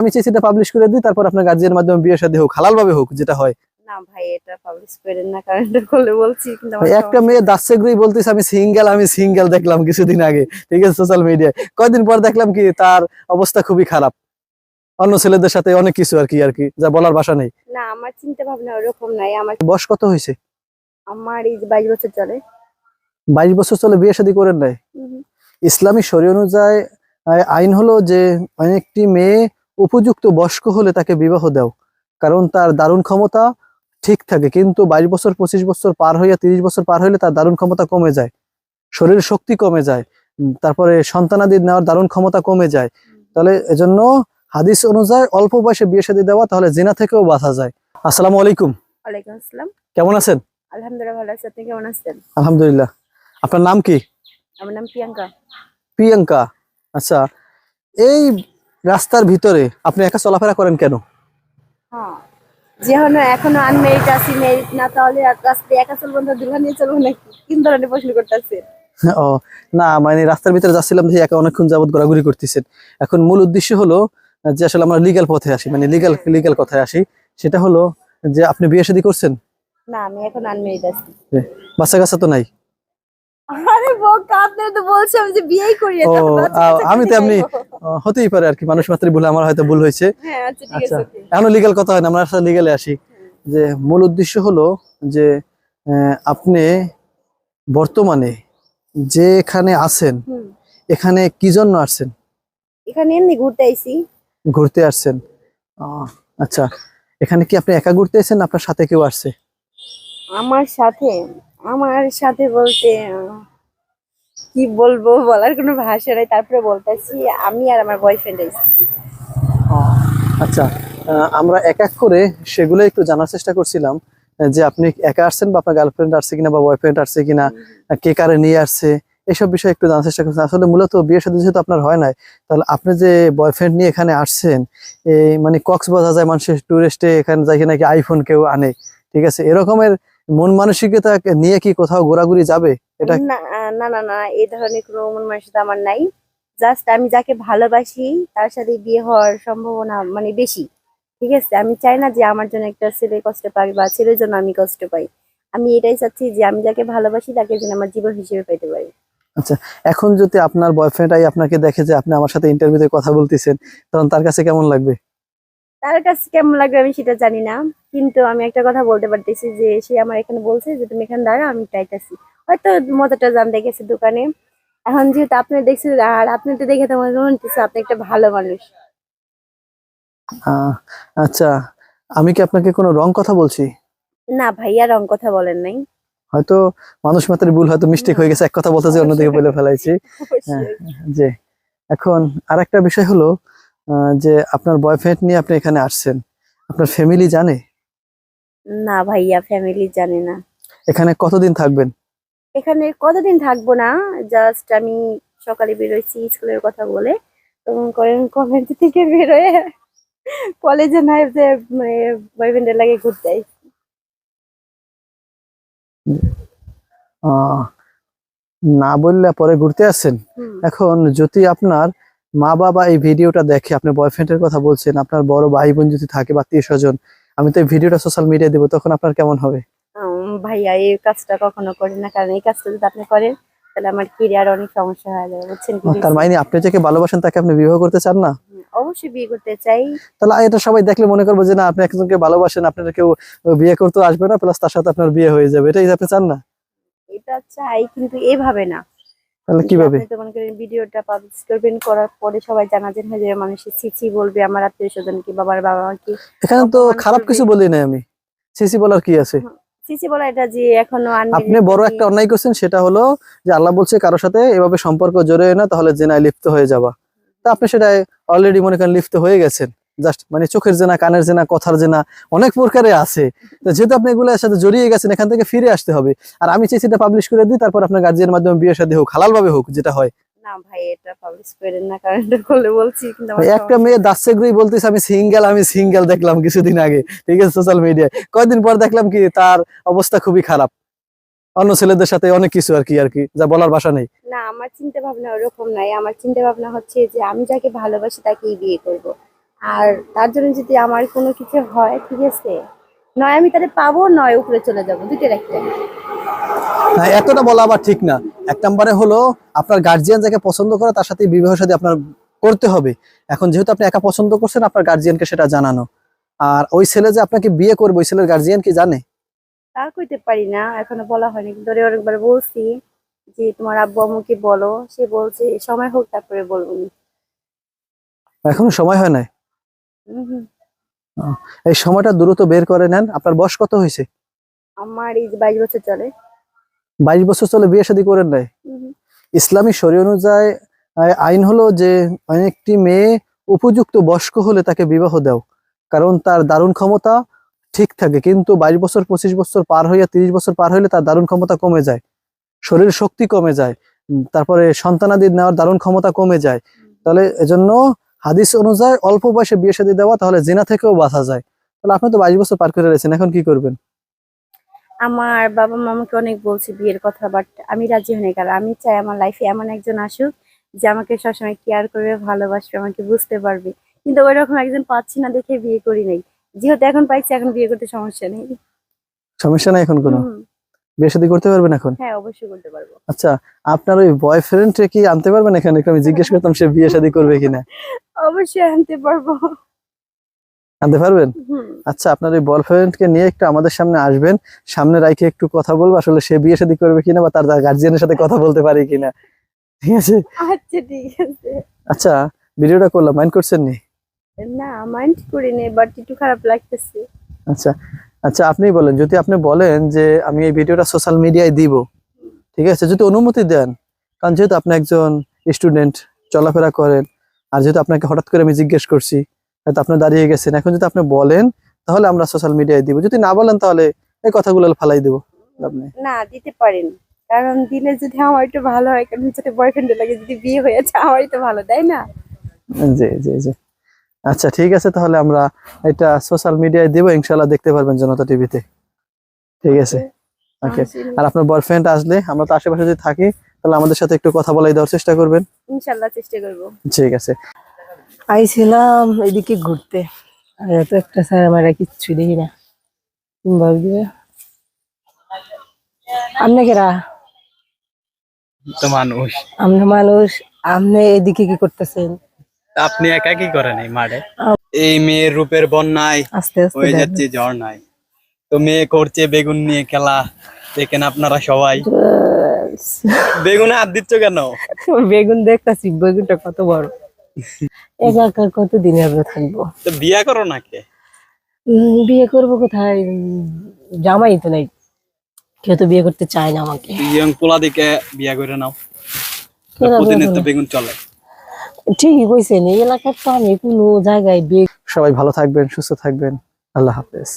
আমি চিঠিটা পাবলিশ করে দিই তারপর আপনার গার্জিয়ানের মাধ্যমে বিয়ে শাদী হোক হালাল ভাবে হোক যেটা হয়। না ভাই এটা পাবলিশ করেন না কারণ এটা করলে বলছি কিন্তু একটা মেয়ে দাসেগ্রই বলতেছে আমি সিঙ্গেল আমি সিঙ্গেল দেখলাম কিছুদিন আগে। ঠিক আছে সোশ্যাল মিডিয়ায় কয়দিন পর দেখলাম কি তার অবস্থা খুবই খারাপ। অন্য ছেলেদের সাথে অনেক কিছু আর কি আর কি যা বলার ভাষা নেই। না আমার চিন্তা ভাবনা ওরকম নাই আমার বয়স কত হয়েছে? আমার এই বছর চলে। বাইশ বছর চলে বিয়ে শাদী করেন নাই? ইসলামী শরী অনুযায়ী আইন হলো যে অনেকটি মেয়ে উপযুক্ত বয়স্ক হলে তাকে বিবাহ দাও কারণ তার দারুণ ক্ষমতা ঠিক থাকে। কিন্তু বাইশ বছর পঁচিশ বছর পার হইয়া তিরিশ বছর পার হইলে তার দারুণ ক্ষমতা কমে যায় শরীর শক্তি কমে যায় তারপরে সন্তানাদি নেওয়ার দারুণ ক্ষমতা কমে যায়। তাহলে এজন্য হাদিস অনুযায়ী অল্প বয়সে বিয়ে শাদী দেওয়া তাহলে জেনা থেকেও বাঁচা যায়। আসসালামু আলাইকুম। ওয়ালাইকুম আসসালাম। কেমন আছেন? আলহামদুলিল্লাহ ভালো আছি। আপনি কেমন আছেন? আলহামদুলিল্লাহ। আপনার নাম কি? আমার নাম প্রিয়াঙ্কা। প্রিয়াঙ্কা। আচ্ছা এই রাস্তার ভিতরে আপনি একা চলাফেরা করেন কেন? হ্যাঁ। যেহেতু এখনও আনমেরিট আছি মেরিট না তাহলে রাস্তায় একা চলবো না দুর্গা নিয়ে চলবো নাকি তিন ধরনের প্রশ্ন করতেছে। ও না মানে রাস্তার ভিতরে যাচ্ছিলাম একা অনেকক্ষণ যাবত ঘোরাঘুরি করতেছেন এখন মূল উদ্দেশ্য হলো যে আসলে আমরা লিগ্যাল পথে আসি মানে লিগ্যাল লিগ্যাল কথায় আসি। সেটা হলো যে আপনি বিয়ে শাদী করছেন? না আমি এখন আনমেরিট আছি। বাচ্চা কাচ্চা তো নাই? যে বিয়েই করি ও, তখন বাচ্চা আ, কাচ্চা আমি তো এমনি- হতেই পারে আর কি। মানুষ মাত্রই ভুল আমার হয়তো ভুল হয়েছে। হ্যাঁ আচ্ছা আচ্ছা আছে okay. এখনও লিগ্যাল কথা হয় না আমরা আসলে লিগ্যালে আসি। যে মূল উদ্দেশ্য হলো যে আপনি বর্তমানে যেখানে আছেন এখানে কি জন্য আসছেন? এখানে এমনি ঘুরতে আইছি। ঘুরতে আসছেন। আচ্ছা এখানে কি আপনি একা ঘুরতে এসেছেন না আপনার সাথে কেউ আসছে? আমার সাথে আমার সাথে বলতে কি বলব? বলার কোনো ভাষা নাই। তারপরে বলতেছি আমি আর আমার বয়ফ্রেন্ড আইছি আচ্ছা আমরা এক এক করে সেগুলো একটু জানার চেষ্টা করছিলাম যে আপনি একা আসছেন বা আপনার গার্লফ্রেন্ড আসছে কিনা বা বয়ফ্রেন্ড আসছে কিনা কে কারে নিয়ে আসছে এসব বিষয়ে একটু জানার চেষ্টা করছেন আসলে মূলত বিয়ের সাথে যেহেতু আপনার হয় নাই তাহলে আপনি যে বয়ফ্রেন্ড নিয়ে এখানে আসছেন এই মানে কক্সবাজার যায় মানুষের টুরিস্টে এখানে যাই নাকি আইফোন কেউ আনে ঠিক আছে? এরকমের মন মানসিকতা নিয়ে কি কোথাও ঘোরাঘুরি যাবে? এটা না না না এই ধরনের কোনো মন মানসিকতা আমার নাই। জাস্ট আমি যাকে ভালোবাসি তার সাথে বিয়ে হওয়ার সম্ভাবনা মানে বেশি। ঠিক আছে? আমি চাই না যে আমার জন্য একটা ছেলে কষ্ট পাই বা ছেলের জন্য আমি কষ্ট পাই। আমি এটাই চাচ্ছি যে আমি যাকে ভালোবাসি তাকে যেন আমার জীবন হিসেবে পেতে পারি। আচ্ছা এখন যদি আপনার বয়ফ্রেন্ড আই আপনাকে দেখে যে আপনি আমার সাথে ইন্টারভিউতে কথা বলতেছেন তখন তার কাছে কেমন লাগবে? তার কাছে কেমন লাগবে আমি সেটা জানি না। কিন্তু আমি একটা কথা বলতে পারতেছি যে সে আমার এখানে বলছে যে তুমি এখানে দাঁড়া আমি চাইতেছি হয়তো মজাটা জানতে গেছে দোকানে। এখন যেহেতু আপনি দেখছেন আর আপনি তো দেখে তোমার মনে হচ্ছে আপনি একটা ভালো মানুষ। আচ্ছা আমি কি আপনাকে কোনো রং কথা বলছি? না ভাইয়া রং কথা বলেন নাই। হয়তো মানুষ মাত্রই ভুল হয়তো মিস্টেক হয়ে গেছে এক কথা বলতে যে অন্যদিকে বলে ফেলাইছি। হ্যাঁ যে এখন আরেকটা বিষয় হলো যে আপনার বয়ফ্রেন্ড নিয়ে আপনি এখানে আসছেন আপনার ফ্যামিলি জানে? না ভাইয়া ফ্যামিলি জানে না। এখানে কতদিন থাকবেন? এখানে কতদিন থাকব না? জাস্ট আমি সকালে বেরোইছি স্কুলের কথা বলে। তখন করেন কমেন্ট থেকে বেরোয়? কলেজে নাই যে মানে বয়ফ্রেন্ডের লাগে ঘুরতে। আহ, না বললে পরে ঘুরতে আসছেন হুম। এখন যদি আপনার মা বাবা এই ভিডিওটা দেখে আপনি বয়ফ্রেন্ডের কথা বলছেন আপনার বড় ভাই বোন যদি থাকে বা আত্মীয় স্বজন আমি তো এই ভিডিওটা সোশ্যাল মিডিয়ায় দেবো তখন আপনার কেমন হবে? ভাইয়া এই কাজটা কখনো করি না কারণ এই কাজটা যদি আপনি করেন তাহলে আমার কেরিয়ার অনেক সমস্যা হয়ে যাবে বুঝছেন তার মানে আপনি যাকে ভালোবাসেন তাকে আপনি বিবাহ করতে চান না? অবশ্যই বিয়ে করতে চাই। তাহলে এটা সবাই দেখলে মনে করব যে না আপনি একজনকে ভালোবাসেন আপনার কেউ বিয়ে করতে আসবে না প্লাস তার সাথে আপনার বিয়ে হয়ে যাবে এটাই আপনি চান না? এটা চাই কিন্তু এভাবে না। তাহলে কীভাবে? আপনি তো মনে করেন ভিডিওটা পাবলিশ করবেন করার পরে সবাই জানাজান হয়ে যাবে মানুষের ছিছি বলবে আমার আত্মীয় স্বজন কি বাবার বাবা কি? এখানে তো খারাপ কিছু বলি নাই আমি। সিসি বলার কি আছে? আপনি বড় একটা অন্যায় করছেন, সেটা হলো যে আল্লাহ বলছে সাথে এভাবে সম্পর্ক জড়িয়ে না, তাহলে জেনায় লিপ্ত হয়ে যাবা। তা আপনি সেটা অলরেডি মনে করেন লিপ্ত হয়ে গেছেন। জাস্ট মানে চোখের জেনা, কানের জেনা, কথার জেনা অনেক প্রকারে আছে। যেহেতু আপনি এগুলোর সাথে জড়িয়ে গেছেন, এখান থেকে ফিরে আসতে হবে। আর আমি চিঠিটা পাবলিশ করে দিই, তারপর আপনার গার্জিয়ানের মাধ্যমে বিয়ে শাদী হোক হালাল ভাবে হোক, যেটা হয়। না ভাই এটা পাবলিশ করেন না কারণ এটা করলে বলছি কিন্তু একটা মেয়ে আমি সিঙ্গেল আমি সিঙ্গেল দেখলাম কিছুদিন আগে। ঠিক আছে সোশ্যাল মিডিয়ায় পর দেখলাম কি তার অবস্থা খুবই খারাপ। অন্য ছেলেদের সাথে অনেক কিছু আর কি আর কি যা বলার ভাষা নেই। না আমার চিন্তা ভাবনা ওরকম নাই। আমার চিন্তা ভাবনা হচ্ছে যে আমি যাকে ভালোবাসি তাকেই বিয়ে করব। আর তার জন্য যদি আমার কোনো কিছু হয় ঠিক আছে? নয় আমি তাদের পাবো নয় উপরে চলে যাব। দুইটার একটা। না এতটা বলা আবার ঠিক না। এক নম্বরে হলো আপনার গার্জিয়ান যাকে পছন্দ করে তার সাথে বিবাহ সাথে আপনার করতে হবে। এখন যেহেতু আপনি একা পছন্দ করছেন আপনার গার্জিয়ানকে সেটা জানানো। আর ওই ছেলে যে আপনাকে বিয়ে করবে ওই ছেলের গার্জিয়ান কি জানে? তা কইতে পারি না এখনও বলা হয়নি। কিন্তু অনেকবার বলছি যে তোমার আব্বু আম্মুকে বলো। সে বলছে সময় হোক তারপরে বলব এখনও সময় হয় নাই। এই সময়টা দ্রুত বের করে নেন। আপনার বয়স কত হয়েছে? আমার এই বাইশ বছর চলে। বাইশ বছর চলে বিয়ে শাদী করেন নাই। ইসলামী শরী অনুযায়ী আইন হলো যে একটি মেয়ে উপযুক্ত বয়স্ক হলে তাকে বিবাহ দেও কারণ তার দারুণ ক্ষমতা ঠিক থাকে কিন্তু বাইশ বছর পঁচিশ বছর পার হইয়া তিরিশ বছর পার হইলে তার দারুণ ক্ষমতা কমে যায় শরীর শক্তি কমে যায় তারপরে সন্তানাদি নেওয়ার দারুণ ক্ষমতা কমে যায়। তাহলে এজন্য হাদিস অনুযায়ী অল্প বয়সে বিয়ে শাদী দেওয়া তাহলে জেনা থেকেও বাঁচা যায়। তাহলে আপনি তো বাইশ বছর পার করে রয়েছেন এখন কি করবেন? আমার বাবা মামাকে অনেক বলছি বিয়ের কথা বাট আমি রাজি হই কারণ আমি চাই আমার লাইফে এমন একজন আসুক যে আমাকে সবসময় কেয়ার করবে ভালোবাসবে আমাকে বুঝতে পারবে। কিন্তু ওই রকম একজন পাচ্ছি না দেখে বিয়ে করি নাই। যেহেতু এখন পাইছি এখন বিয়ে করতে সমস্যা নেই। সমস্যা নাই এখন কোনো? বিয়ে শাদী করতে পারবেন এখন? হ্যাঁ অবশ্যই করতে পারব। আচ্ছা আপনার ওই বয়ফ্রেন্ড কি আনতে পারবেন এখানে? আমি জিজ্ঞেস করতাম সে বিয়ে শাদী করবে কিনা। অবশ্যই আনতে পারব। আনতে পারবেন? আচ্ছা আপনার ওই বয়ফ্রেন্ড কে নিয়ে একটু আমাদের সামনে আসবেন। সামনে রাইখে একটু কথা বলব আসলে সে বিয়ে শাদী করবে কিনা বা তার গার্জিয়ানের সাথে কথা বলতে পারে কিনা। ঠিক আছে? আচ্ছা ঠিক আছে। আচ্ছা ভিডিওটা করলাম মাইন্ড করছেন নি? না মাইন্ড করিনি বাট একটু খারাপ লাগতেছে। আচ্ছা আচ্ছা আপনি বলেন। যদি আপনি বলেন যে আমি এই ভিডিওটা সোশ্যাল মিডিয়ায় দিব। ঠিক আছে? যদি অনুমতি দেন কারণ যেহেতু আপনি একজন স্টুডেন্ট চলাফেরা করেন আর যেহেতু আপনাকে হঠাৎ করে আমি জিজ্ঞেস করছি হয়তো আপনি দাঁড়িয়ে গেছেন। এখন যদি আপনি বলেন তাহলে আমরা সোশ্যাল মিডিয়ায় দিব। যদি না বলেন তাহলে এই কথাগুলো ফালাই দিব। আপনি? না দিতে পারেন। কারণ দিলে যদি আমার একটু ভালো হয় কারণ সাথে বয়ফ্রেন্ডের লাগে যদি বিয়ে হয়েছে আমারই তো ভালো তাই না? জি জি জি। আচ্ছা ঠিক আছে তাহলে আমরা এটা সোশ্যাল মিডিয়ায় দিব। ইনশাল্লাহ দেখতে পারবেন জনতা টিভিতে ঠিক আছে? ওকে আর আপনার বয়ফ্রেন্ড আসলে আমরা তো আশেপাশে যদি থাকি তাহলে আমাদের সাথে একটু কথা বলাই দেওয়ার চেষ্টা করবেন। ইনশাল্লাহ চেষ্টা করব। ঠিক আছে। আইছিলাম এদিকে ঘুরতে। আর এত একটা স্যার আমার কিচ্ছু দেখি না। ভাববে আপনি কেরা? মানুষ। আমরা মানুষ আপনি এদিকে কি করতেছেন? আপনি একা কি করেন এই মাঠে? এই মেয়ের রূপের বন্যায় আস্তে আস্তে হয়ে দেখেন। যাচ্ছে ঝর্ণায়। তো মেয়ে করছে বেগুন নিয়ে খেলা। দেখেন আপনারা সবাই। বেগুনে হাত দিচ্ছ কেন? বেগুন দেখতেছি বেগুনটা কত বড়। একা কতদিন আমরা থাকব? তো বিয়া করো নাকি বিয়ে করব কোথায়? জামাই তো নাই। কেউ তো বিয়ে করতে চায় না আমাকে। ইয়ং পোলা দিকে বিয়া করে নাও? বেগুন চলে। ঠিকই কইছেন এই এলাকার তো আমি কোনো জায়গায় বিয়ে সবাই ভালো থাকবেন সুস্থ থাকবেন। আল্লাহ হাফেজ।